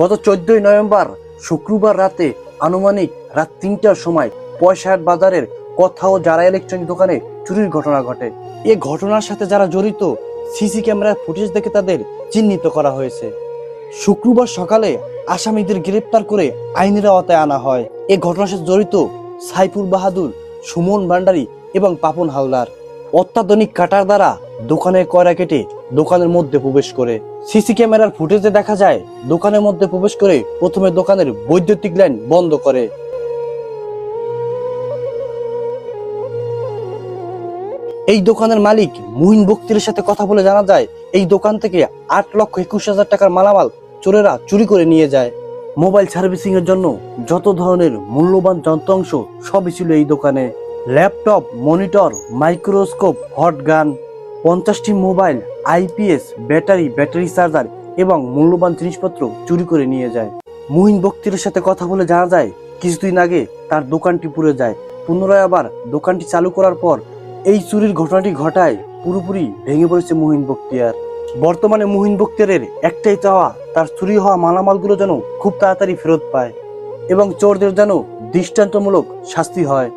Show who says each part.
Speaker 1: গত চোদ্দই নভেম্বর, শুক্রবার রাতে আনুমানিক রাত তিনটার সময় পয়সাহাট বাজারের কথা ও যারা ইলেকট্রনিক দোকানে চুরির ঘটনা ঘটে। এ ঘটনার সাথে যারা জড়িত, সিসি ক্যামেরার ফুটেজ দেখে তাদের চিহ্নিত করা হয়েছে। শুক্রবার সকালে আসামিদের গ্রেপ্তার করে আইনের আওতায় আনা হয়। এ ঘটনার সাথে জড়িত সাইফুল বাহাদুর, সুমন ভান্ডারী এবং পাপন হালদার। অত্যাধুনিক কাটার দ্বারা দোকানের কয়রা কেটে দোকানের মধ্যে প্রবেশ করে। সিসি ক্যামেরার ফুটেজে দেখা যায়, দোকানের মধ্যে প্রবেশ করে প্রথমে দোকানের বৈদ্যুতিক লাইন বন্ধ করে। এই দোকানের মালিক মুহিন বক্তির সাথে কথা বলে জানা যায়, এই দোকান থেকে আট লক্ষ একুশ হাজার টাকার মালামাল চোরেরা চুরি করে নিয়ে যায়। মোবাইল সার্ভিসিং এর জন্য যত ধরনের মূল্যবান যন্ত্রাংশ সবই ছিল এই দোকানে। Laptop, monitor, microscope hot gun পঞ্চাশটি mobile, IPS, battery battery charger এবং মূল্যবান জিনিসপত্র চুরি করে নিয়ে যায়। মুহিন বক্তির সাথে কথা বলে জানা যায়, কিছুদিন আগে তার দোকানটি পুড়ে যায়। পুনরায় আবার দোকানটি চালু করার পর এই চুরির ঘটনাটি ঘটায় পুরোপুরি ভেঙে পড়েছে মুহিন বক্তিয়ার। বর্তমানে মুহিন বক্তিয়ারের একটাই চাওয়া, তার চুরি হওয়া মালামালগুলো যেন খুব তাড়াতাড়ি ফেরত পায় এবং চোরদের যেন দৃষ্টান্তমূলক শাস্তি হয়।